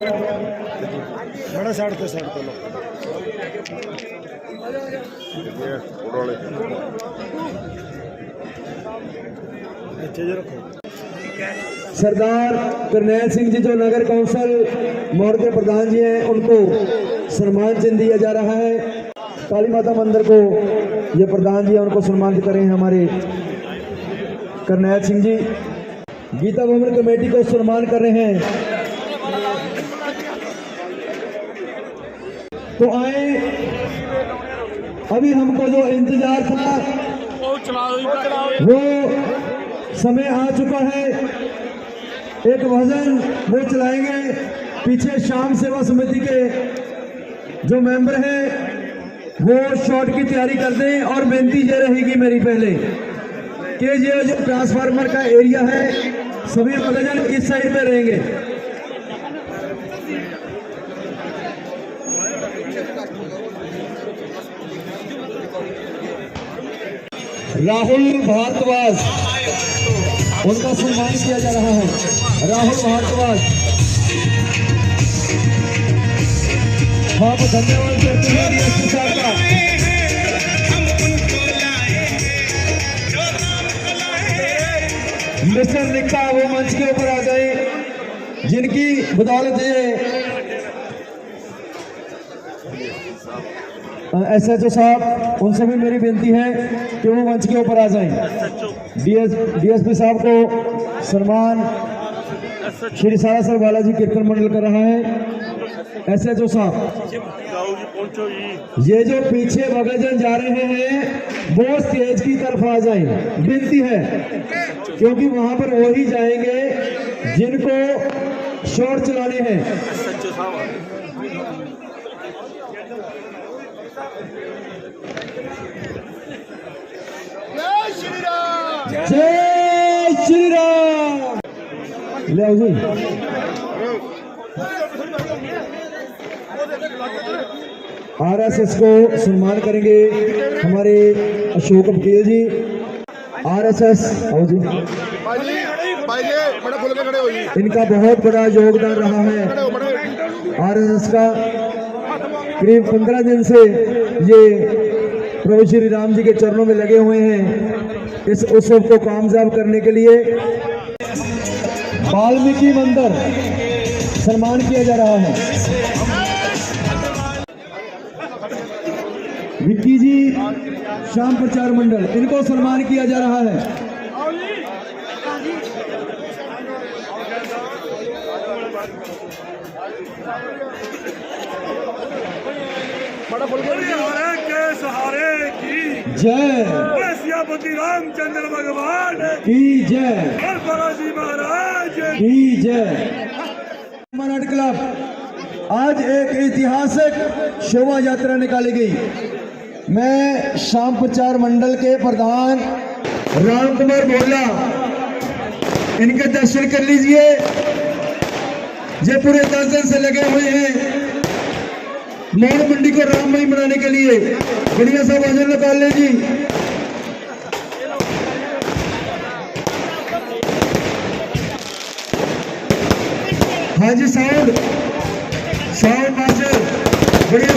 बड़ा साइड तो पे साइड सरदार करनैल सिंह जी, जो नगर कौंसल मोर के प्रधान जी हैं, उनको सम्मान चिन्ह दिया जा रहा है। काली माता मंदिर को ये प्रधान जी हैं, उनको सम्मानित करें हमारे करनैल सिंह जी। गीता भवन कमेटी को सम्मान कर रहे हैं। तो आए। अभी हमको जो इंतज़ार था, वो समय आ चुका है। एक भजन वो चलाएँगे पीछे शाम सेवा समिति के जो मेंबर हैं, वो शॉट की तैयारी कर दें और बेनती ये रहेगी मेरी पहले कि ये जो ट्रांसफार्मर का एरिया है, सभी भजन इस साइड पे रहेंगे। राहुल भारद्वाज। उनका सम्मान किया जा रहा है। राहुल भारद्वाज। हम धन्यवाद हैं का। मिस्टर निक्का वो मंच के ऊपर आ जाए जिनकी बदौलत ये एस एच ओ साहब उनसे भी मेरी विनती है कि वो मंच के ऊपर आ जाएँ। डीएस, डीएसपी साहब को सम्मान श्री सारा सर बालाजी कीर्तन मंडल कर रहा है। एस एच ओ साहब, ये जो पीछे भगतजन जा रहे हैं, वो स्टेज की तरफ़ आ जाएँ। विनती है, क्योंकि वहाँ पर वो ही जाएँगे जिनको शोर चलाने हैं। जय श्री राम। ले जी। आरएसएस को सम्मान करेंगे हमारे अशोक बकेल जी। आरएसएस, आओ जी। इनका बहुत बड़ा योगदान रहा है। आरएसएस का करीब पंद्रह दिन से ये प्रभु श्री राम जी के चरणों में लगे हुए हैं इस उत्सव को कामयाब करने के लिए। वाल्मीकि मंदिर सम्मान किया जा रहा है। विक्की जी, श्याम प्रचार मंडल, इनको सम्मान किया जा रहा है हमारे के सहारे की जय। सियापति रामचंद्र भगवान। की जय। और बालाजी महाराज। की जय। मराठ क्लब आज एक ऐतिहासिक शोभा यात्रा निकाली गई। मैं शाम प्रचार मंडल के प्रधान राम कुमार भोला इनके दर्शन कर लीजिए। ये पूरे से लगे हुए हैं। मोड़ मंडी को राममय बनाने के लिए। बढ़िया सा भजन निकाल ले जी। हाँ जी, साउंड। साउंड मास्टर, बढ़िया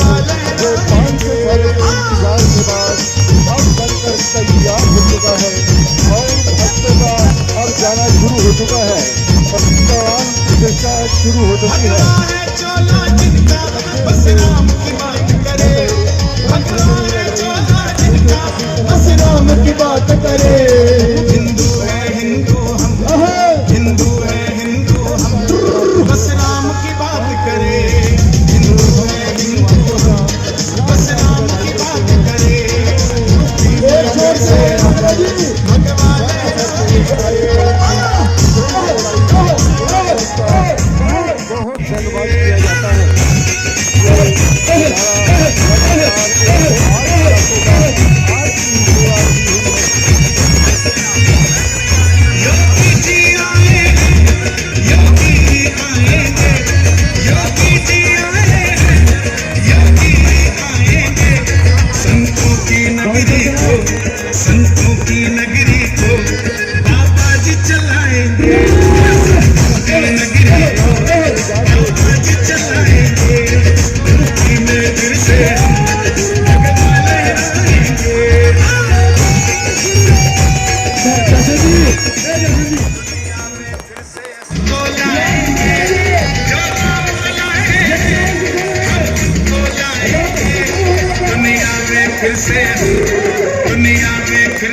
कर तैयार हो चुका है और भक्तों का अब जाना शुरू हो चुका है और दौरान चर्चा शुरू हो चुकी है बस राम की बात करे हिंदू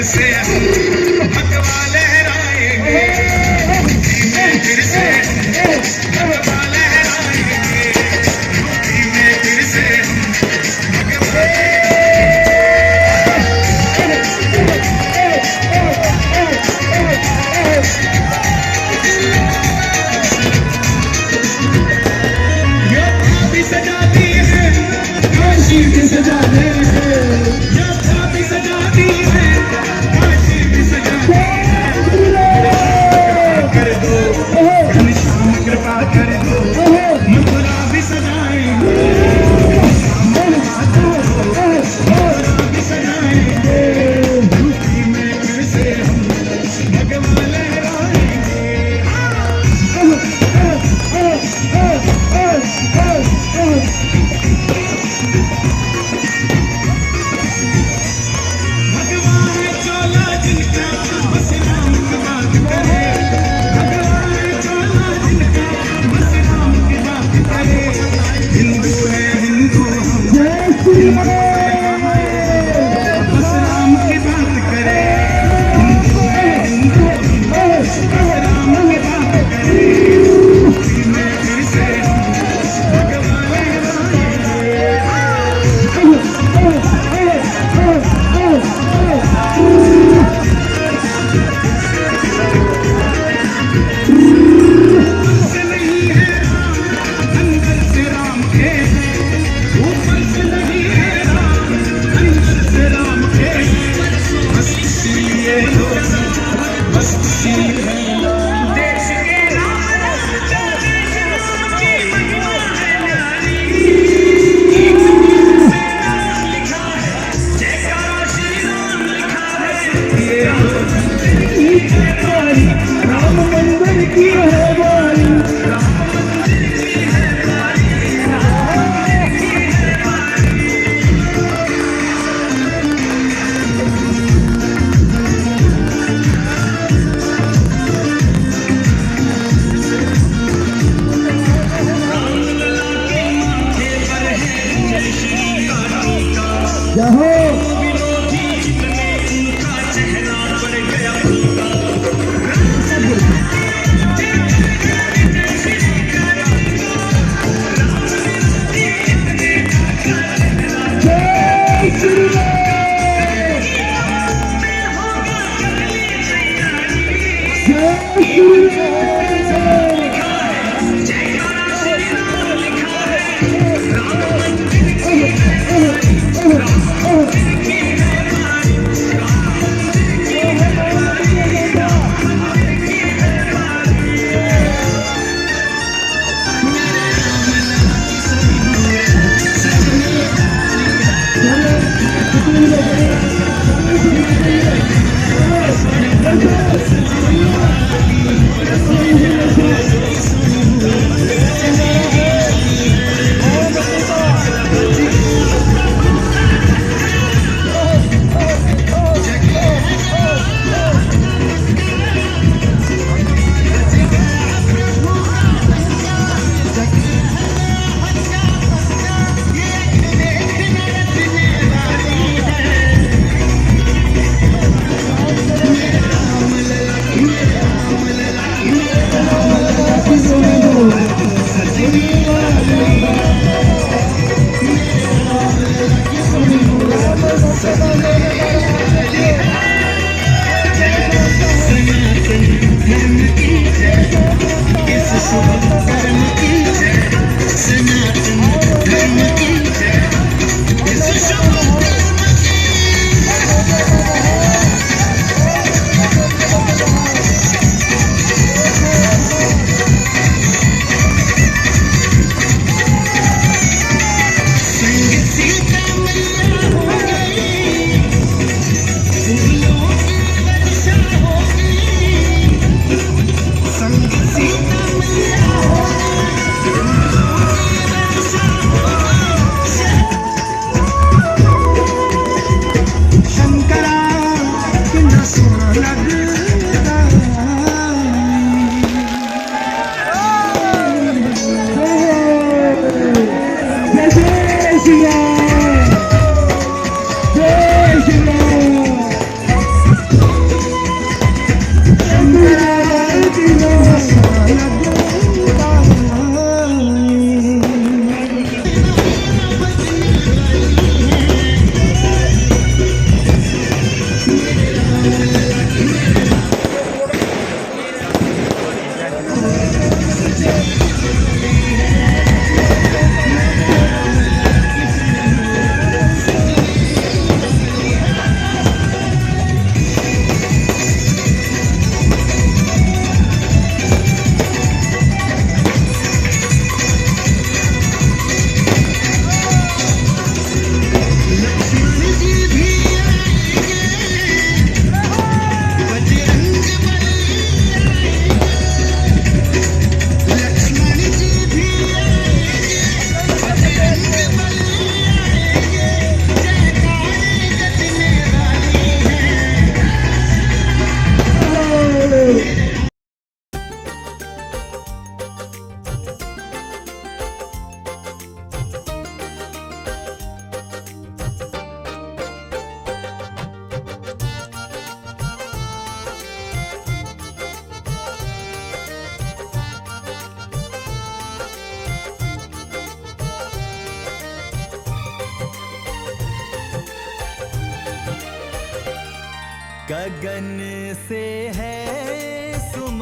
sin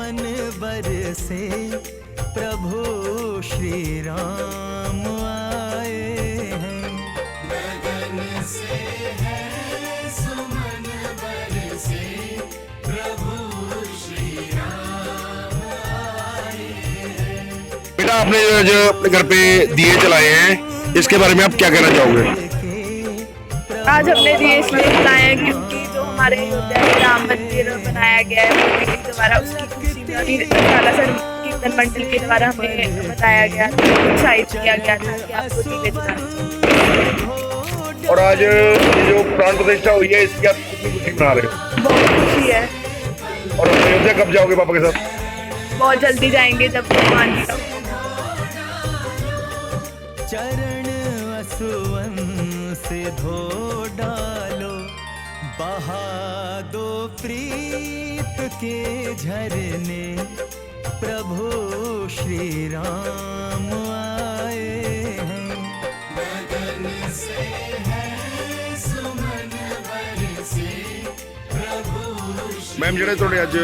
सुमन बरसे प्रभु श्री राम आए हैं। गगन से है सुमन बरसे प्रभु श्री राम आए बेटा आपने जो जो अपने घर पे दिए जलाए हैं इसके बारे में आप क्या कहना चाहोगे? आज हमने दिए इसलिए हैं क्योंकि जो हमारे अयोध्या में राम मंदिर बनाया गया है मोदी उसकी सर कीर्तन मंडल के द्वारा हमें बताया गया था उत्साहित किया गया था कि आपको और आज ये जो प्राण प्रतिष्ठा हुई है इसकी आप कितनी खुशी मना रहे हो? बहुत खुशी है। और अयोध्या कब जाओगे पापा के साथ? बहुत जल्दी जाएँगे जब भगवान जी का चरण असुवन से धो डालो। बहा दो प्रीत के झरने प्रभु श्री राम आए हैं गगन से है सुमन बरसे प्रभु ਮੈਮ ਜਿਹੜੇ ਤੁਹਾਡੇ ਅੱਜ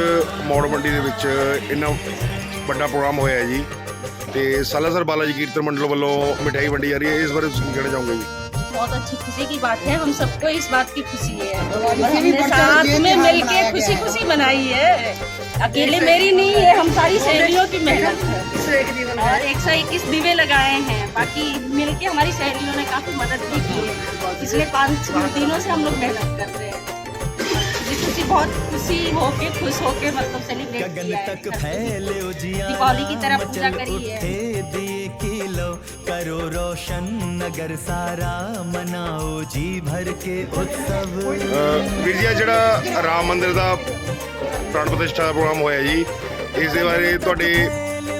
ਮੌੜ ਮੰਡੀ ਦੇ ਵਿੱਚ ਇੰਨਾ ਵੱਡਾ ਪ੍ਰੋਗਰਾਮ ਹੋਇਆ ਹੈ ਜੀ ਤੇ ਸਾਲਾਸਰ ਬਾਲਾ ਜੀ ਕੀਰਤਨ ਮੰਡਲ ਵੱਲੋਂ ਮਠਿਆਈ ਵੰਡੀ ਜਾ ਰਹੀ ਹੈ ਇਸ ਬਾਰੇ ਤੁਸੀਂ ਕੀ ਕਹਿਣਾ ਚਾਹੋਗੇ ਜੀ बहुत अच्छी खुशी की बात है। हम सबको इस बात की खुशी है। हमने साथ में मिलके खुशी खुशी मनाई है। अकेले मेरी नहीं है हम सारी सहेलियों की मेहनत है। और एक सौ इक्कीस दीवे लगाए हैं। बाकी मिलके हमारी सहेलियों ने काफ़ी मदद भी की है। पिछले पाँच दिनों से हम लोग मेहनत करते रहे हैं। ये खुशी बहुत खुशी होके खुश होके मतलब सेलिब्रेट गगन किया है तक घर पे। फैले उजियार दीपावली की तरह पूजा चल करी है। उठे दिए किलो करो रोशन नगर सारा मनाओ जी भर के उत्सव ਅਹ ਵੀਰ ਜੀ ਆਹ ਜਿਹੜਾ ਰਾਮ ਮੰਦਿਰ ਦਾ ਪ੍ਰਾਣ ਪ੍ਰਤਿਸ਼ਠਾ ਦਾ ਪ੍ਰੋਗਰਾਮ ਹੋਇਆ ਜੀ ਇਸ ਦੇ ਬਾਰੇ ਤੁਹਾਡੇ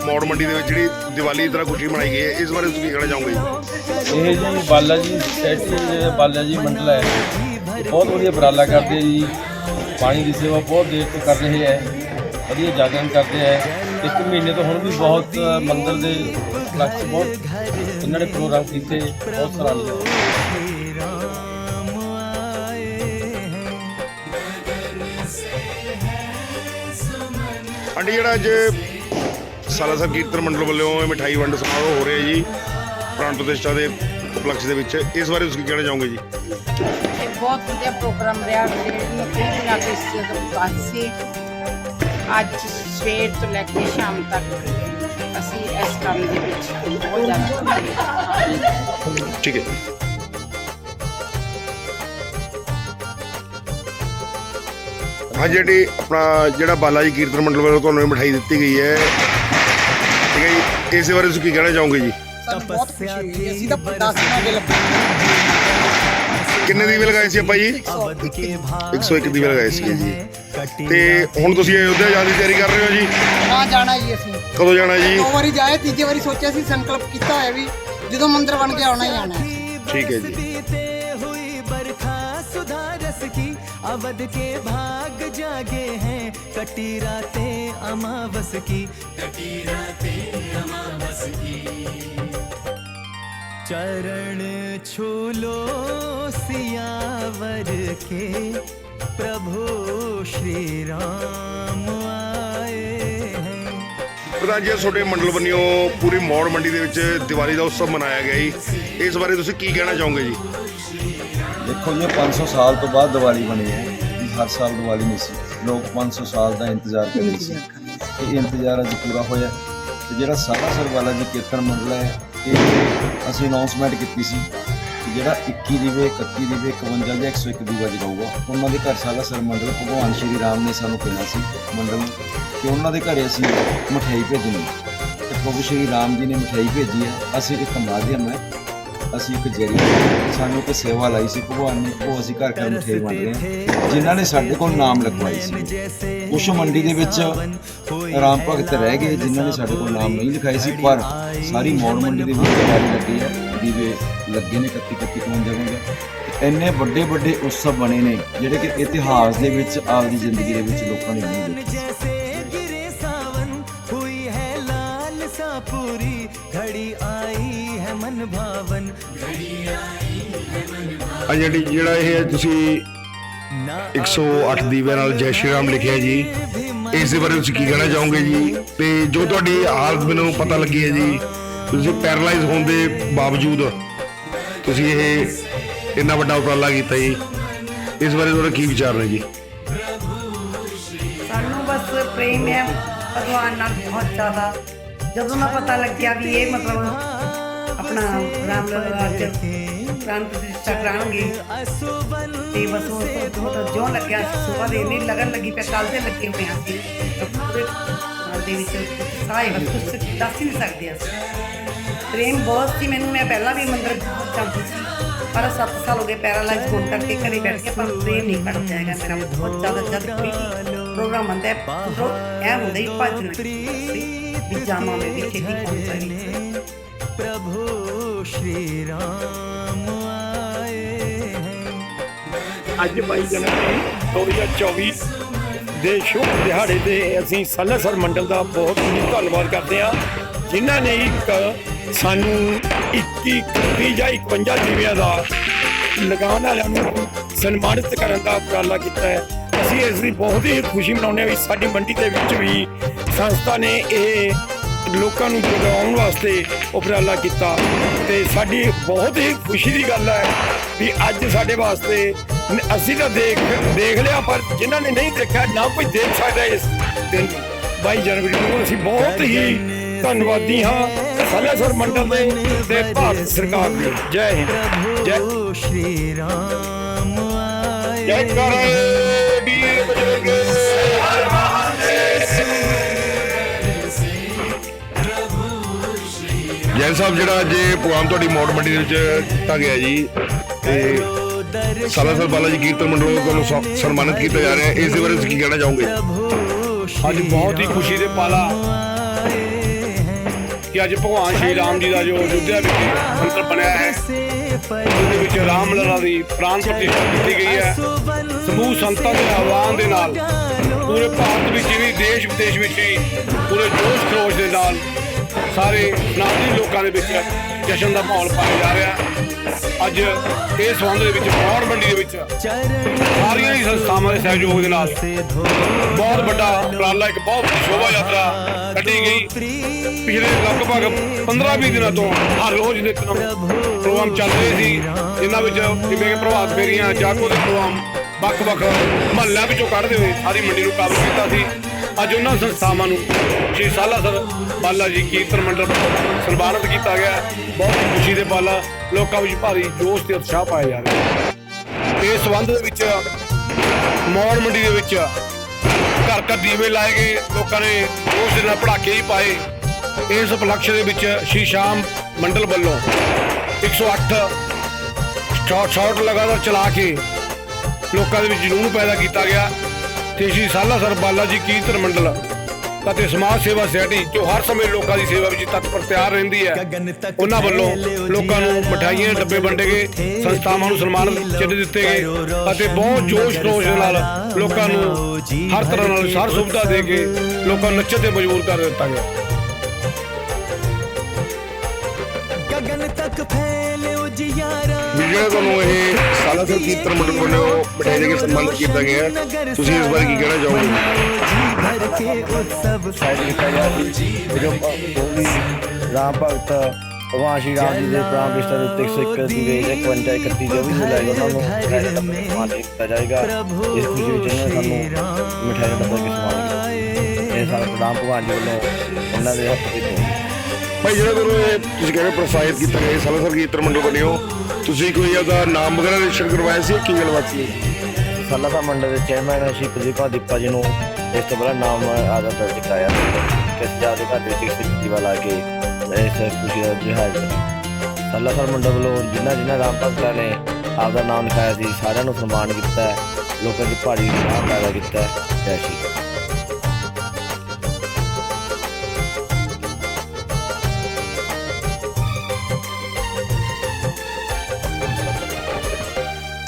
ਮੌੜ ਮੰਡੀ ਦੇ ਵਿੱਚ ਜਿਹੜੀ ਦੀਵਾਲੀ ਦੀ ਤਰ੍ਹਾਂ ਖੁਸ਼ੀ ਮਨਾਈ ਗਈ ਹੈ ਇਸ ਬਾਰੇ ਤੁਸੀਂ ਕੀ ਕਹਿਣਾ ਚਾਹੋਗੇ ਜੀ ਇਹ ਜੀ ਬਾਲਾ ਜੀ ਸੋਸਾਇਟੀ ਜਿਹੜਾ ਬਾਲਾ ਜੀ ਮੰਡਲ ਹੈ ਇਹ ਬਹੁਤ ਵਧੀਆ ਉਪਰਾਲਾ ਕਰਦੇ ਆ ਜੀ ਪਾਣੀ ਦੀ ਸੇਵਾ ਬਹੁਤ ਦੇਰ ਤੋਂ ਕਰ ਰਹੇ ਹੈ, ਵਧੀਆ ਜਾਗਰਣ ਕਰਦੇ ਹੈ। ਇੱਕ ਮਹੀਨੇ ਤੋਂ ਹੁਣ ਵੀ ਬਹੁਤ ਮੰਦਰ ਦੇ ਲੱਖ ਬਹੁਤ ਇਹਨਾਂ ਨੇ ਪ੍ਰੋਗਰਾਮ ਕੀਤੇ, ਬਹੁਤ ਸਰਾਹਨੀय ਆਂਟੀ, ਜਿਹੜਾ ਅੱਜ ਸਾਲਾਸਰ ਕੀਰਤਨ ਮੰਡਲ ਵੱਲੋਂ ਮਿਠਾਈ ਵੰਡ ਸਮਾਰੋਹ ਹੋ ਰਿਹਾ ਜੀ ਪ੍ਰਾਣ ਪ੍ਰਤਿਸ਼ਠਾ ਦੇ ਉਪਲਕਸ਼ ਦੇ ਵਿੱਚ। ਇਸ ਬਾਰੇ ਤੁਸੀਂ ਕੀ ਕਹਿਣਾ ਚਾਹੋਗੇ ਜੀ? ਇਹ ਬਹੁਤ ਵਧੀਆ ਪ੍ਰੋਗਰਾਮ ਰਿਹਾ ਜਿਹੜੀਆਂ ਕਈ ਦਿਨਾਂ ਤੋਂ ਇਸ ਜਗ੍ਹਾ ਬਾਅਦ ਸੀ। ਅੱਜ ਸਵੇਰ ਤੋਂ ਲੈ ਕੇ ਸ਼ਾਮ ਤੱਕ ਅਸੀਂ ਇਸ ਕੰਮ ਦੇ ਵਿੱਚ ਬਹੁਤ ਜ਼ਿਆਦਾ ਠੀਕ ਹੈ। ਹਾਂ ਜਿਹੜੀ ਆਪਣਾ ਜਿਹੜਾ ਬਾਲਾ ਜੀ ਕੀਰਤਨ ਮੰਡਲ ਵੱਲੋਂ ਤੁਹਾਨੂੰ ਇਹ ਮਿਠਾਈ ਦਿੱਤੀ ਗਈ ਹੈ। ਠੀਕ ਹੈ ਜੀ ਇਸ ਬਾਰੇ ਤੁਸੀਂ ਕੀ ਕਹਿਣਾ ਚਾਹੋਗੇ ਜੀ? ਕਿੰਨੇ ਦੀ ਬਿਲ ਲਗਾਏ ਸੀ ਆਪਾਂ ਜੀ? 101 ਦੀ ਬਿਲ ਲਗਾਏ ਸੀ ਜੀ। ਤੇ ਹੁਣ ਤੁਸੀਂ ਅਯੋਧਿਆ ਜਾਣ ਦੀ ਤਿਆਰੀ ਕਰ ਰਹੇ ਹੋ ਜੀ? ਹਾਂ ਜਾਣਾ ਜੀ ਅਸੀਂ। ਕਦੋਂ ਜਾਣਾ ਜੀ? ਦੋ ਵਾਰੀ ਜਾਏ ਤੀਜੇ ਵਾਰੀ ਸੋਚਿਆ ਸੀ ਸੰਕਲਪ ਕੀਤਾ ਹੋਇਆ ਵੀ ਜਦੋਂ ਮੰਦਰ ਬਣ ਕੇ ਆਉਣਾ ਹੀ ਆਉਣਾ ਠੀਕ ਹੈ ਜੀ। अवध के भाग जागे हैं कटी रातें अमावस की कटी रातें अमावस की चरण छू लो सियावर के प्रभु श्री राम आए हैं ਪ੍ਰਧਾਨ ਜੀ ਅੱਜ ਤੁਹਾਡੇ ਮੰਡਲ ਬੰਨਿਓ ਪੂਰੀ ਮੌੜ ਮੰਡੀ ਦੇ ਵਿੱਚ ਦੀਵਾਲੀ ਦਾ ਉਤਸਵ ਮਨਾਇਆ ਗਿਆ ਜੀ ਇਸ ਬਾਰੇ ਤੁਸੀਂ ਕੀ ਕਹਿਣਾ ਚਾਹੋਗੇ ਜੀ ਦੇਖੋ ਜੀ, ਇਹ 500 ਸਾਲ ਤੋਂ ਬਾਅਦ ਦੀਵਾਲੀ ਬਣੀ ਹੈ। ਹਰ ਸਾਲ ਦੀਵਾਲੀ ਨਹੀਂ ਸੀ। ਲੋਕ 500 ਸਾਲ ਦਾ ਇੰਤਜ਼ਾਰ ਕਰਦੇ ਸੀ। ਇਹ ਇੰਤਜ਼ਾਰ ਅੱਜ ਪੂਰਾ ਹੋਇਆ। ਤੇ ਜਿਹੜਾ ਸਾਲਾਸਰ ਵਾਲਾ ਜੀ ਕੀਰਤਨ ਮੰਡਲ ਹੈ, ਇਹ ਅਸੀਂ ਅਨਾਉਂਸਮੈਂਟ ਕੀਤੀ ਸੀ ਕਿ ਜਿਹੜਾ 21 ਦੀਵੇ 31 ਦੀਵੇ 51 ਜਾਂ 101 ਦੀਵਾ ਜਗਾਊਗਾ ਉਹਨਾਂ ਦੇ ਘਰ ਸਾਲਾਸਰ ਮੰਡਲ ਭਗਵਾਨ ਸ਼੍ਰੀ ਰਾਮ ਨੇ ਸਾਨੂੰ ਕਿਹਾ ਸੀ ਮੰਡਲ ਨੂੰ ਕਿ ਉਹਨਾਂ ਦੇ ਘਰੇ ਅਸੀਂ ਮਠਿਆਈ ਭੇਜਣੀ ਹੈ। ਤੇ ਪ੍ਰਭੂ ਸ਼੍ਰੀ ਰਾਮ ਜੀ ਨੇ ਮਠਿਆਈ ਭੇਜੀ ਹੈ। ਅਸੀਂ ਇੱਕ ਮਾਧਿਅਮ ਹੈ ਅਸੀਂ ਇੱਕ ਜਰੀਆ ਸਾਨੂੰ ਇੱਕ ਸੇਵਾ ਲਾਈ ਸੀ, ਭਗਵਾਨ ਨੇ ਉਹ ਅਸੀਂ ਘਰ ਘਰ ਮਠਿਆਈ ਵੰਡ ਰਹੇ ਹਾਂ। ਜਿਨ੍ਹਾਂ ਨੇ ਸਾਡੇ ਕੋਲ ਨਾਮ ਲਿਖਵਾਈ ਸੀ। ਕੁਛ ਮੰਡੀ ਦੇ ਵਿੱਚ ਰਾਮ ਭਗਤ ਰਹਿ ਗਏ, ਜਿਨ੍ਹਾਂ ਨੇ ਸਾਡੇ ਕੋਲ ਨਾਮ ਨਹੀਂ ਲਿਖਾਈ ਸੀ, ਪਰ ਸਾਰੀ ਮੌੜ ਮੰਡੀ ਦੇ ਵਿੱਚ ਦੀਵਾਲੀ ਲੱਗੀ ਹੈ, ਦੀਵੇ ਲੱਗੇ ਨੇ 31 31 ਕੋਣ ਜਗ੍ਹਾ ਇੰਨੇ ਵੱਡੇ ਵੱਡੇ ਉਤਸਵ ਬਣੇ ਨੇ, ਜਿਹੜੇ ਕਿ ਇਤਿਹਾਸ ਦੇ ਵਿੱਚ ਆਪਦੀ ਜ਼ਿੰਦਗੀ ਦੇ ਵਿੱਚ ਲੋਕਾਂ ਨੇ ਨਹੀਂ ਦੇਖੇ। ਆ ਜਿਹੜੀ ਜਿਹੜਾ ਇਹ ਤੁਸੀਂ 108 ਦੀਵੇ ਨਾਲ ਜੈ ਸ਼੍ਰੀ ਰਾਮ ਲਿਖਿਆ ਜੀ ਇਸ ਦੇ ਬਾਰੇ ਤੁਸੀਂ ਕੀ ਕਹਿਣਾ ਚਾਹੋਗੇ ਜੀ? ਤੇ ਜੋ ਤੁਹਾਡੀ ਹਾਲਤ ਮੈਨੂੰ ਪਤਾ ਲੱਗੀ ਹੈ ਜੀ ਤੁਸੀਂ ਪੈਰਲਾਈਜ਼ ਹੋਣ ਦੇ ਬਾਵਜੂਦ ਤੁਸੀਂ ਇਹ ਇੰਨਾ ਵੱਡਾ ਉਪਰਾਲਾ ਕੀਤਾ ਜੀ। ਇਸ ਬਾਰੇ ਤੁਹਾਡਾ ਕੀ ਵਿਚਾਰ ਹੈ ਜੀ? ਸਾਨੂੰ ਬਸ ਪ੍ਰੇਮ ਹੈ ਭਗਵਾਨ ਨਾਲ ਬਹੁਤ ਜ਼ਿਆਦਾ। ਜਦੋਂ ਨਾ ਪਤਾ ਲੱਗਿਆ ਵੀ ਇਹ ਮਤਲਬ ਆਪਣਾ ਰਾਮ ਲਲਾ ਦੇ ਪ੍ਰਾਣ ਪ੍ਰਤਿਸ਼ਠਾ ਕਰਾਂਗੇ ਤੇ ਬਸ ਉਹ ਮਤਲਬ ਜੋ ਲੱਗਿਆ ਸੁਬਾ ਦੇ ਇੰਨੀ ਲਗਨ ਲੱਗੀ ਪਿਆ ਕੱਲ ਤੇ ਲੱਗੇ ਹੋਏ ਆ ਸੀ ਪੂਰੇ ਦੇ ਵਿੱਚ ਸਾਇ ਬਸ ਦੱਸ ਨਹੀਂ ਸਕਦੇ ਅਸੀਂ। ਪ੍ਰੇਮ ਬਹੁਤ ਸੀ ਮੈਨੂੰ। ਮੈਂ ਪਹਿਲਾਂ ਵੀ ਮੰਦਰ ਜਾਂਦੀ ਸੀ। ਪਰ ਸੱਤ ਸਾਲ ਹੋ ਗਏ ਪੈਰਾਲਾਈਜ਼ ਹੋਣ ਕਰਕੇ ਘਰੇ ਬੈਠ ਕੇ ਪਰ ਪ੍ਰੇਮ ਨਹੀਂ ਕਰ ਜਾਏਗਾ ਮੇਰਾ ਬਹੁਤ ਜ਼ਿਆਦਾ ਜਦ ਕੋਈ ਪ੍ਰੋਗਰਾਮ ਆਉਂਦਾ ਹੈ ਐ ਹੁੰਦਾ ਹੀ ਭੱਜ ਨਾ। ਵੀ ਜਾਮਾ ਮੈਂ ਵੀ ਪ੍ਰਭੂ ਸ਼੍ਰੀ ਅੱਜ ਬਾਈ ਜਨਵਰੀ 2024 ਦੇ ਸ਼ੁਭ ਦਿਹਾੜੇ ਤੇ ਅਸੀਂ ਸੱਲਸਰ ਮੰਡਲ ਦਾ ਬਹੁਤ ਹੀ ਧੰਨਵਾਦ ਕਰਦੇ ਹਾਂ, ਜਿਨ੍ਹਾਂ ਨੇ ਇੱਕ ਸਾਨੂੰ 21 ਕੁੱਤੀ ਜਾਂ 51 ਜੀਵਿਆਂ ਦਾ ਲਗਾਉਣ ਵਾਲਿਆਂ ਨੂੰ ਸਨਮਾਨਿਤ ਕਰਨ ਦਾ ਉਪਰਾਲਾ ਕੀਤਾ ਹੈ। ਅਸੀਂ ਇਸ ਦੀ ਬਹੁਤ ਹੀ ਖੁਸ਼ੀ ਮਨਾਉਂਦੇ ਹਾਂ ਵੀ ਸਾਡੀ ਮੰਡੀ ਦੇ ਵਿੱਚ ਵੀ ਸੰਸਥਾ ਨੇ ਇਹ ਲੋਕਾਂ ਨੂੰ ਜਗਾਉਣ ਵਾਸਤੇ ਉਪਰਾਲਾ ਕੀਤਾ। ਤੇ ਸਾਡੀ ਬਹੁਤ ਹੀ ਖੁਸ਼ੀ ਦੀ ਗੱਲ ਹੈ ਵੀ ਅੱਜ ਸਾਡੇ ਵਾਸਤੇ ਅਸੀਂ ਤਾਂ ਦੇਖ ਦੇਖ ਲਿਆ ਪਰ ਜਿਨ੍ਹਾਂ ਨੇ ਨਹੀਂ ਦੇਖਿਆ ਨਾ ਕੋਈ ਦੇਖ ਸਕਦਾ ਇਸ ਦਿਨ। 22 ਜਨਵਰੀ ਨੂੰ ਅਸੀਂ ਬਹੁਤ ਹੀ ਧੰਨਵਾਦੀ ਹਾਂ ਸਲਾਸਰ ਮੰਡਲ ਦੇ ਤੇ ਭਾਰਤ ਸਰਕਾਰ ਦੇ। ਜੈ ਹਿੰਦ ਜੈ ਸ਼੍ਰੀ ਰਾਮ ਜੈ ਕਰੇ ਜੈਨ ਸਾਹਿਬ, ਜਿਹੜਾ ਅੱਜ ਇਹ ਪ੍ਰੋਗਰਾਮ ਤੁਹਾਡੀ ਮੌੜ ਮੰਡੀ ਦੇ ਵਿੱਚ ਕੀਤਾ ਗਿਆ ਜੀ, ਤੇ ਸਾਲਾਸਰ ਬਾਲਾ ਜੀ ਕੀਰਤਨ ਮੰਡਲ ਵੱਲੋਂ ਤੁਹਾਨੂੰ ਸਨਮਾਨਿਤ ਕੀਤਾ ਜਾ ਰਿਹਾ ਹੈ। ਇਸ ਦੇ ਬਾਰੇ ਤੁਸੀਂ ਕੀ ਕਹਿਣਾ ਚਾਹੋਗੇ? ਅੱਜ ਬਹੁਤ ਹੀ ਖੁਸ਼ੀ ਦੇ ਪਾਲਾ ਕਿ ਅੱਜ ਭਗਵਾਨ ਸ਼੍ਰੀ ਰਾਮ ਜੀ ਦਾ ਜੋ ਅਯੁੱਧਿਆ ਵਿੱਚ ਮੰਦਰ ਬਣਿਆ ਹੈ ਉਹਦੇ ਵਿੱਚ ਰਾਮ ਲਲਾ ਦੀ ਪ੍ਰਾਣ ਪ੍ਰਤਿਸ਼ਠਾ ਕੀਤੀ ਗਈ ਹੈ। ਸਮੂਹ ਸੰਤਾਂ ਦੇ ਆਹਵਾਨ ਦੇ ਨਾਲ ਪੂਰੇ ਭਾਰਤ ਵਿੱਚ ਵੀ ਦੇਸ਼ ਵਿਦੇਸ਼ ਵਿੱਚ ਵੀ ਪੂਰੇ ਜੋਸ਼ ਖਰੋਸ਼ ਦੇ ਨਾਲ ਸਾਰੇ ਨਾਜ਼ਰੀ ਲੋਕਾਂ ਦੇ ਵਿੱਚ ਜਸ਼ਨ ਦਾ ਮਾਹੌਲ ਪਾਇਆ ਜਾ ਰਿਹਾ। ਅੱਜ ਇਸ ਸੰਬੰਧ ਦੇ ਵਿੱਚ ਮੌੜ ਮੰਡੀ ਦੇ ਵਿੱਚ ਸਾਰੀਆਂ ਹੀ ਸੰਸਥਾਵਾਂ ਦੇ ਸਹਿਯੋਗ ਦੇ ਨਾਲ ਬਹੁਤ ਵੱਡਾ ਉਪਰਾਲਾ, ਇੱਕ ਬਹੁਤ ਸ਼ੋਭਾ ਯਾਤਰਾ ਕੱਢੀ ਗਈ। ਪਿਛਲੇ ਲਗਭਗ 15-20 ਦਿਨਾਂ ਤੋਂ ਹਰ ਰੋਜ਼ ਨਿਤ ਪ੍ਰੋਗਰਾਮ ਚੱਲ ਰਹੇ ਸੀ, ਜਿਨ੍ਹਾਂ ਵਿੱਚ ਜਿਵੇਂ ਕਿ ਪ੍ਰਭਾਤ ਫੇਰੀਆਂ, ਜਾਗੋ ਦੇ ਪ੍ਰੋਗਰਾਮ ਵੱਖ-ਵੱਖ ਮਹੱਲਿਆਂ ਵਿੱਚੋਂ ਕੱਢਦੇ ਹੋਏ ਸਾਰੀ ਮੰਡੀ ਨੂੰ ਕਾਬੂ ਕੀਤਾ ਸੀ। ਅੱਜ ਉਹਨਾਂ ਸੰਸਥਾਵਾਂ ਨੂੰ ਸ਼੍ਰੀ ਸਾਲਾਸਰ ਬਾਲਾ ਜੀ, ਕੀਰਤਨ ਮੰਡਲ ਸਨਮਾਨਿਤ ਕੀਤਾ ਗਿਆ। ਬਹੁਤ ਖੁਸ਼ੀ ਦੇ ਪਲ ਲੋਕਾਂ ਵਿੱਚ ਭਾਰੀ ਜੋਸ਼ ਤੇ ਉਤਸ਼ਾਹ ਪਾਇਆ ਜਾ ਰਿਹਾ ਇਸ ਸੰਬੰਧ ਦੇ ਵਿੱਚ ਮੌੜ ਮੰਡੀ ਦੇ ਵਿੱਚ ਘਰ ਘਰ ਦੀਵੇ ਲਾਏ ਗਏ। ਲੋਕਾਂ ਨੇ ਉਸ ਦੇ ਨਾਲ ਪੜਾਕੇ ਹੀ ਪਾਏ। ਇਸ ਉਪਲਕਸ਼ ਦੇ ਵਿੱਚ ਸ਼੍ਰੀ ਸ਼ਾਮ ਮੰਡਲ ਵੱਲੋਂ 108 ਸ਼ਾਟ ਸ਼ਾਟ ਲਗਾਤਾਰ ਚਲਾ ਕੇ ਲੋਕਾਂ ਦੇ ਵਿੱਚ ਜਨੂਨ ਪੈਦਾ ਕੀਤਾ ਗਿਆ। ਤੇ ਸ਼੍ਰੀ ਸਾਲਾ ਸਰ ਬਾਲਾ ਜੀ ਕੀਰਤਨ ਮੰਡਲ ਅਤੇ ਸਮਾਜ ਸੇਵਾ ਸੈਟੀ ਜੋ ਹਰ ਸਮੇਂ ਲੋਕਾਂ ਦੀ ਸੇਵਾ ਵਿੱਚ ਤਤਪਰ ਤਿਆਰ ਰਹਿੰਦੀ ਹੈ ਉਹਨਾਂ ਵੱਲੋਂ ਲੋਕਾਂ ਨੂੰ ਮਠਾਈਆਂ ਡੱਬੇ ਵੰਡੇ ਗਏ ਸੰਸਥਾਵਾਂ ਨੂੰ ਸਨਮਾਨ ਚਿੱਠੇ ਦਿੱਤੇ ਗਏ ਅਤੇ ਬਹੁਤ ਜੋਸ਼ ਸ਼ੋਰ ਦੇ ਨਾਲ ਲੋਕਾਂ ਨੂੰ ਹਰ ਤਰ੍ਹਾਂ ਨਾਲ ਸਾਰ ਸੁਵਿਧਾ ਦੇ ਕੇ ਲੋਕਾਂ ਨੂੰ ਨੱਚਣ ਤੇ ਮਜਬੂਰ ਕਰ ਦਿੱਤਾ ਗਿਆ। ਗਗਨ ਤੱਕ ਫੇ ਜਿਹੜਾ ਤੁਹਾਨੂੰ ਇਹ ਸਾਲਾ ਸਿਰ ਕੀਰਤਨ ਮੰਡਲ ਵੱਲੋਂ ਬਠਿੰਡੇ ਕੇ ਸਨਮਾਨਿਤ ਕੀਤਾ ਗਿਆ ਤੁਸੀਂ ਇਸ ਬਾਰੇ ਕੀ ਕਹਿਣਾ ਚਾਹੋਗੇ? ਸਾਡੀ ਕਾਇਆ ਜੀ ਬੋਲੀ ਰਾਮ ਭਗਤ ਭਗਵਾਨ ਸ਼੍ਰੀ ਰਾਮ ਜੀ ਦੇ ਪ੍ਰਾਣ ਵਿਸ਼ਤਾ ਦੇ ਉੱਤੇ 131 ਦੀ ਵੇਜ 51 31 ਜੋ ਵੀ ਜੁਲਾਈ ਉਹਨਾਂ ਨੂੰ ਜਾਏਗਾ। ਇਸ ਖੁਸ਼ੀ ਵਿੱਚ ਇਹਨਾਂ ਸਾਨੂੰ ਮਿਠਾਈ ਦਾ ਡੱਬਾ ਸਨਮਾਨ ਕੀਤਾ ਇਹ ਸਾਰਾ ਰਾਮ ਭਗਵਾਨ ਜੀ ਵੱਲੋਂ ਉਹਨਾਂ ਦੇ ਹੱਥ ਵਿੱਚ ਭਾਈ ਜਿਹੜਾ ਤੁਹਾਨੂੰ ਇਹ ਤੁਸੀਂ ਕਹਿੰਦੇ ਪ੍ਰੋਸਾਈਡ ਕੀਤਾ ਗਿਆ ਸਾਲਾ ਸਰ ਕੀ ਬਣਿਓ ਤੁਸੀਂ ਕੋਈ ਉਹਦਾ ਨਾਮ ਵਗੈਰਾ ਰਜਿਸਟਰ ਕਰਵਾਇਆ ਸੀ ਕੀ ਗੱਲਬਾਤ ਸੀ ਸਾਲਾ ਮੰਡਲ ਦੇ ਚੇਅਰਮੈਨ ਸ਼੍ਰੀ ਪ੍ਰਦੀਪਾ ਦੀਪਾ ਜੀ ਨੂੰ ਇਸ ਤੋਂ ਪਹਿਲਾਂ ਨਾਮ ਆਦਾ ਦਰਜ ਕਰਾਇਆ ਕਿ ਜ਼ਿਆਦਾ ਦੇ ਘਰ ਦੇ ਵਿੱਚ ਇੱਕ ਦੀਵਾ ਕੇ ਇਸ ਖੁਸ਼ੀ ਦਾ ਜਹਾਜ਼ ਸਾਲਾ ਮੰਡਲ ਵੱਲੋਂ ਜਿਨ੍ਹਾਂ ਜਿਨ੍ਹਾਂ ਰਾਮ ਭਗਤਾਂ ਨੇ ਆਪਦਾ ਨਾਮ ਲਿਖਾਇਆ ਸੀ, ਸਾਰਿਆਂ ਨੂੰ ਸਨਮਾਨ ਕੀਤਾ ਲੋਕਾਂ ਦੀ ਭਾਰੀ ਉਤਸ਼ਾਹ ਪੈਦਾ ਕੀਤਾ ਜੈ ਸ਼੍ਰੀ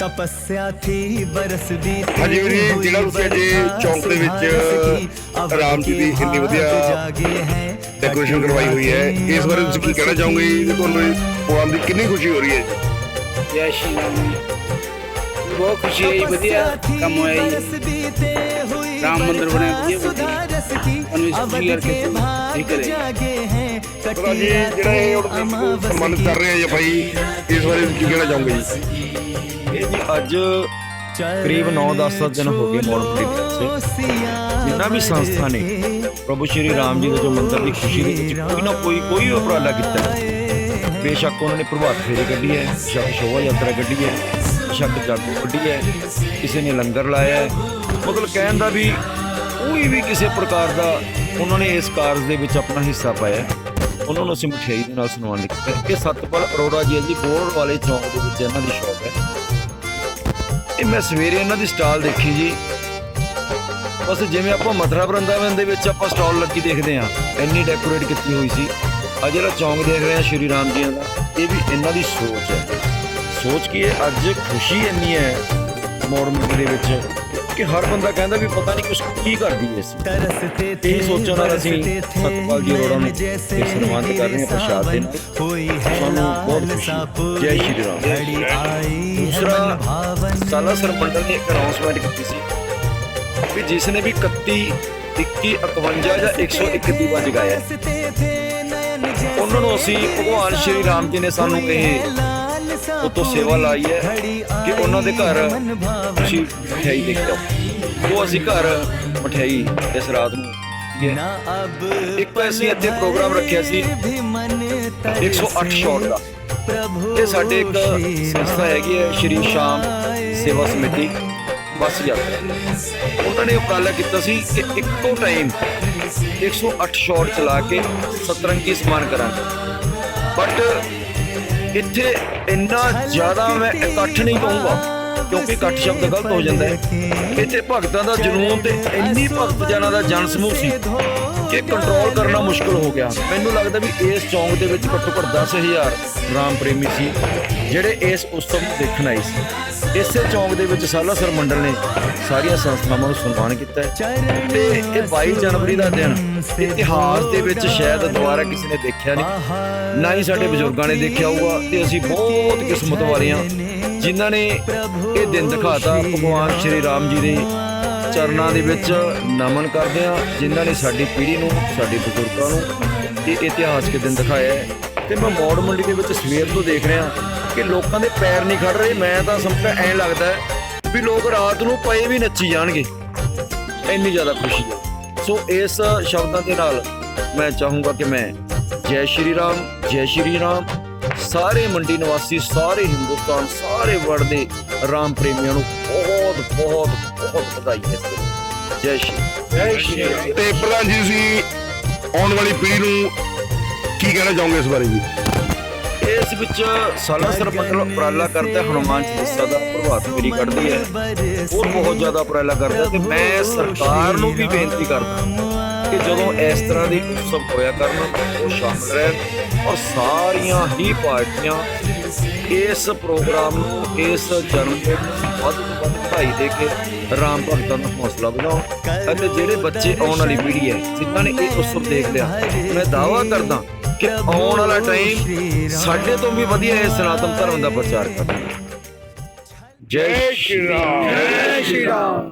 ਤਪੱਸਿਆ ਥੀ ਬਰਸਦੀ ਹਜੂਰੀ ਜ਼ਿਲ੍ਹਾ ਰੁਸੇ ਦੇ ਚੌਂਕ ਦੇ ਵਿੱਚ ਰਾਮ ਜੀ ਦੀ ਹਿੰਦੀ ਵਧੀਆ ਡੈਕੋਰੇਸ਼ਨ ਕਰਵਾਈ ਹੋਈ ਹੈ। ਇਸ ਬਾਰੇ ਤੁਸੀਂ ਕੀ ਕਹਿਣਾ ਚਾਹੋਗੇ? ਜੀ ਤੁਹਾਨੂੰ ਪੋਆਮ ਦੀ ਕਿੰਨੀ ਖੁਸ਼ੀ ਹੋ ਰਹੀ ਹੈ। ਜੈ ਸ਼੍ਰੀ ਰਾਮ ਬਹੁਤ ਖੁਸ਼ੀ ਹੈ ਵਧੀਆ ਕੰਮ ਹੋਇਆ ਜੀ। ਰਾਮ ਮੰਦਿਰ ਬਣਿਆ ਵਧੀਆ ਜਿਹੜਾ ਇਹ ਸਨਮਾਨਿਤ ਕਰ ਰਹੇ ਆ ਭਾਈ ਇਸ ਬਾਰੇ ਕੀ ਕਹਿਣਾ ਚਾਹੋਗੇ ਜੀ? ਅੱਜ ਕਰੀਬ 9-10 ਦਿਨ ਹੋ ਗਏ ਮੋੜ ਮੰਡੀ ਦੇ ਜਿੰਨਾ ਵੀ ਸੰਸਥਾ ਨੇ, ਪ੍ਰਭੂ ਸ਼੍ਰੀ ਰਾਮ ਜੀ ਦੇ ਜੋ ਮੰਦਰ ਦੀ ਖੁਸ਼ੀ ਦੇ ਵਿੱਚ ਕੋਈ ਨਾ ਕੋਈ ਕੋਈ ਉਪਰਾਲਾ ਕੀਤਾ ਬੇਸ਼ੱਕ ਉਹਨਾਂ ਨੇ ਪ੍ਰਭਾਤ ਫੇਰੀ ਕੱਢੀ ਹੈ ਬੇਸ਼ੱਕ ਸ਼ੋਭਾ ਯਾਤਰਾ ਕੱਢੀ ਹੈ ਬੇਸ਼ੱਕ ਜਾਗੋ ਕੱਢੀ ਹੈ, ਕਿਸੇ ਨੇ ਲੰਗਰ ਲਾਇਆ ਹੈ। ਮਤਲਬ ਕਹਿਣ ਦਾ ਵੀ ਕੋਈ ਵੀ ਕਿਸੇ ਪ੍ਰਕਾਰ ਦਾ ਉਹਨਾਂ ਨੇ ਇਸ ਕਾਰਜ ਦੇ ਵਿੱਚ ਆਪਣਾ ਹਿੱਸਾ ਪਾਇਆ ਉਹਨਾਂ ਨੂੰ ਅਸੀਂ ਮਠਿਆਈ ਦੇ ਨਾਲ ਸਨਮਾਨਿਤ ਕੀਤਾ ਹੈ। ਸਤਪਾਲ ਅਰੋੜਾ ਜੀ ਹੈ ਜੀ, ਬੋਰਡ ਵਾਲੇ ਚੌਂਕ ਦੇ ਵਿੱਚ ਇਹਨਾਂ ਦੀ ਸ਼ੌਪ ਹੈ। ਇਹ ਮੈਂ ਸਵੇਰੇ ਇਹਨਾਂ ਦੀ ਸਟਾਲ ਦੇਖੀ ਜੀ। ਬਸ ਜਿਵੇਂ ਆਪਾਂ ਮਥੁਰਾ ਬ੍ਰਿੰਦਾਵਨ ਦੇ ਵਿੱਚ ਆਪਾਂ ਸਟਾਲ ਲੱਗੀ ਦੇਖਦੇ ਆ ਇੰਨੀ ਡੈਕੋਰੇਟ ਕੀਤੀ ਹੋਈ ਸੀ। ਆ ਜਿਹੜਾ ਚੌਂਕ ਦੇਖ ਰਹੇ ਆ ਸ਼੍ਰੀ ਰਾਮ ਜੀ ਦਾ ਇਹ ਵੀ ਇਹਨਾਂ ਦੀ ਸੋਚ ਹੈ। ਸੋਚ ਕੀ ਹੈ? ਅੱਜ ਖੁਸ਼ੀ ਇੰਨੀ ਹੈ ਮੋੜ ਮੰਡੀ ਦੇ ਵਿੱਚ ਕਿ ਹਰ ਬੰਦਾ ਕਹਿੰਦਾ ਵੀ ਪਤਾ ਨਹੀਂ ਕੁਛ ਕੀ ਕਰਦੀ ਹੈ ਅਸੀਂ। ਇਹ ਸੋਚਣ ਨਾਲ ਅਸੀਂ ਸਤਪਾਲ ਜੀ ਅਰੋੜਾ ਨੂੰ ਇਹ ਸਨਮਾਨਿਤ ਕਰ ਰਹੇ ਹਾਂ ਪ੍ਰਸ਼ਾਦ ਦੇ ਨਾਲ ਸਾਨੂੰ ਬਹੁਤ ਖੁਸ਼ੀ। ਜੈ ਸ਼੍ਰੀ ਰਾਮ। ਦੂਸਰਾ ਸਾਲਾਸਰ ਮੰਡਲ ਨੇ ਇੱਕ ਅਨਾਉਂਸਮੈਂਟ ਕੀਤੀ ਸੀ ਵੀ ਜਿਸ ਨੇ ਵੀ 31 21 51 ਜਾਂ 101 ਦੀਵਾ ਜਗਾਇਆ ਉਹਨਾਂ ਨੂੰ ਅਸੀਂ ਭਗਵਾਨ ਸ਼੍ਰੀ ਰਾਮ ਜੀ ਨੇ ਸਾਨੂੰ ਇਹ ਉਤੋਂ ਸੇਵਾ ਲਾਈ ਹੈ ਕਿ ਉਹਨਾਂ ਦੇ ਘਰ ਤੁਸੀਂ ਮਠਿਆਈ ਦੇ ਕੇ ਜਾਓ ਉਹ ਅਸੀਂ ਘਰ ਮਠਿਆਈ ਇਸ ਰਾਤ ਨੂੰ ਇੱਕ ਅਸੀਂ ਇੱਥੇ ਪ੍ਰੋਗਰਾਮ ਰੱਖਿਆ ਸੀ 108 ਸ਼ਾਟ ਦਾ। ਇਹ ਸਾਡੇ ਇੱਕ ਸੰਸਥਾ ਹੈਗੀ ਹੈ ਸ਼੍ਰੀ ਸ਼ਾਮ ਸੇਵਾ ਸਮਿਤੀ ਬੱਸ ਯਾਤਰਾ। ਉਹਨਾਂ ਨੇ ਉਪਰਾਲਾ ਕੀਤਾ ਸੀ ਕਿ ਇੱਕੋ ਟਾਈਮ 108 ਸ਼ਾਟ ਚਲਾ ਕੇ ਸਤਰੰਗੀ ਸਮਾਨ ਕਰਾਂਗੇ। ਬਟ ਇੱਥੇ ਇੰਨਾ ਜ਼ਿਆਦਾ ਮੈਂ ਇਕੱਠ ਨਹੀਂ ਕਹੂੰਗਾ, ਕਿਉਂਕਿ ਇਕੱਠ ਸ਼ਬਦ ਗਲਤ ਹੋ ਜਾਂਦਾ ਹੈ। ਇੱਥੇ ਭਗਤਾਂ ਦਾ ਜਨੂਨ ਤੇ ਇੰਨੀ ਭਗਤ ਜਨਾਂ ਦਾ ਜਨ ਸਮੂਹ ਸੀ ਕਿ ਕੰਟਰੋਲ ਕਰਨਾ ਮੁਸ਼ਕਲ ਹੋ ਗਿਆ। ਮੈਨੂੰ ਲੱਗਦਾ ਵੀ ਇਸ ਚੌਂਕ ਦੇ ਵਿੱਚ ਘੱਟੋ ਘੱਟ 10000 ਰਾਮ ਪ੍ਰੇਮੀ ਸੀ। ਜਿਹੜੇ ਇਸ ਉਤਸਵ ਨੂੰ ਦੇਖਣ ਆਏ ਸੀ, ਇਸੇ ਚੌਂਕ ਦੇ ਵਿੱਚ ਸਾਲਾਸਰ ਮੰਡਲ ਨੇ ਸਾਰੀਆਂ ਸੰਸਥਾਵਾਂ ਨੂੰ ਸਨਮਾਨ ਕੀਤਾ ਹੈ। ਤੇ ਇਹ 22 ਜਨਵਰੀ ਦਾ ਦਿਨ ਇਤਿਹਾਸ ਦੇ ਵਿੱਚ ਸ਼ਾਇਦ ਦੁਬਾਰਾ ਕਿਸੇ ਨੇ ਦੇਖਿਆ ਨਹੀਂ, ਨਾ ਹੀ ਸਾਡੇ ਬਜ਼ੁਰਗਾਂ ਨੇ ਦੇਖਿਆ ਹੋਊਗਾ ਤੇ ਅਸੀਂ ਬਹੁਤ ਕਿਸਮਤ ਵਾਲੇ ਹਾਂ ਜਿਨ੍ਹਾਂ ਨੇ ਇਹ ਦਿਨ ਦਿਖਾਤਾ। ਭਗਵਾਨ ਸ਼੍ਰੀ ਰਾਮ ਜੀ ਦੇ ਚਰਨਾਂ ਦੇ ਵਿੱਚ ਨਮਨ ਕਰਦੇ ਆ ਜਿਨ੍ਹਾਂ ਨੇ ਸਾਡੀ ਪੀੜ੍ਹੀ ਨੂੰ, ਸਾਡੇ ਬਜ਼ੁਰਗਾਂ ਨੂੰ ਇਹ ਇਤਿਹਾਸਕ ਦਿਨ ਦਿਖਾਇਆ ਹੈ। ਤੇ ਮੈਂ ਮੌੜ ਮੰਡੀ ਦੇ ਵਿੱਚ ਸਵੇਰ ਤੋਂ ਦੇਖ ਰਿਹਾ ਕਿ ਲੋਕਾਂ ਦੇ ਪੈਰ ਨਹੀਂ ਖੜ ਰਹੇ। ਮੈਂ ਤਾਂ ਸਮਝਦਾ, ਐਂ ਲੱਗਦਾ ਵੀ ਲੋਕ ਰਾਤ ਨੂੰ ਪਏ ਵੀ ਨੱਚੀ ਜਾਣਗੇ। ਇੰਨੀ ਜ਼ਿਆਦਾ ਖੁਸ਼ੀ ਹੈ। ਸੋ ਇਸ ਸ਼ਬਦਾਂ ਦੇ ਨਾਲ ਮੈਂ ਚਾਹੂੰਗਾ ਕਿ ਮੈਂ ਜੈ ਸ਼੍ਰੀ ਰਾਮ, ਜੈ ਸ਼੍ਰੀ ਰਾਮ। ਸਾਰੇ ਮੰਡੀ ਨਿਵਾਸੀ, ਸਾਰੇ ਹਿੰਦੁਸਤਾਨ, ਸਾਰੇ ਵਰਲਡ ਦੇ ਰਾਮ ਪ੍ਰੇਮੀਆਂ ਨੂੰ ਬਹੁਤ ਬਹੁਤ ਬਹੁਤ ਵਧਾਈ ਹੈ। ਜੈ ਸ਼੍ਰੀ ਜੈ ਸ਼੍ਰੀ ਰਾਮ। ਤੇ ਪ੍ਰਧਾਨ ਜੀ, ਤੁਸੀਂ ਆਉਣ ਵਾਲੀ ਪੀੜ੍ਹੀ ਨੂੰ ਕੀ ਕਹਿਣਾ ਚਾਹੋਗੇ ਇਸ ਬਾਰੇ ਜੀ? ਇਸ ਵਿੱਚ ਸਾਲਾਸਰ ਮੰਡਲ ਉਪਰਾਲਾ ਕਰਦਾ ਹੈ, ਹਨੂਮਾਨ ਚਾਲੀਸਾ ਦਾ ਪ੍ਰਭਾਤ ਮੇਰੀ ਕੱਢਦੀ ਹੈ। ਉਹ ਬਹੁਤ ਜ਼ਿਆਦਾ ਉਪਰਾਲਾ ਕਰਦਾ ਹੈ ਤੇ ਮੈਂ ਸਰਕਾਰ ਨੂੰ ਵੀ ਬੇਨਤੀ ਕਰਦਾ ਕਿ ਜਦੋਂ ਇਸ ਤਰ੍ਹਾਂ ਦੇ ਉਤਸਵ ਹੋਇਆ ਕਰਨ, ਉਹ ਸ਼ਾਮਲ ਰਹਿਣ ਔਰ ਸਾਰੀਆਂ ਹੀ ਪਾਰਟੀਆਂ ਇਸ ਪ੍ਰੋਗਰਾਮ ਨੂੰ, ਇਸ ਜਨਮ ਦਿਨ ਨੂੰ ਵੱਧ ਤੋਂ ਵੱਧ ਵਧਾਈ ਦੇ ਕੇ ਰਾਮ ਭਗਤਾਂ ਨੂੰ ਹੌਸਲਾ ਵਧਾਉਣ ਅਤੇ ਜਿਹੜੇ ਬੱਚੇ ਆਉਣ ਵਾਲੀ ਪੀੜ੍ਹੀ ਹੈ, ਜਿਨ੍ਹਾਂ ਨੇ ਇਹ ਉਤਸਵ ਦੇਖ ਲਿਆ, ਮੈਂ ਦਾਅਵਾ ਕਰਦਾ ਕਿ ਆਉਣ ਵਾਲਾ ਟਾਈਮ ਸਾਡੇ ਤੋਂ ਵੀ ਵਧੀਆ ਇਹ ਸਨਾਤਨ ਧਰਮ ਦਾ ਪ੍ਰਚਾਰ ਕਰਨਾ। ਜੈ ਸ਼੍ਰੀ ਰਾਮ। ਜੈ ਸ਼੍ਰੀ ਰਾਮ।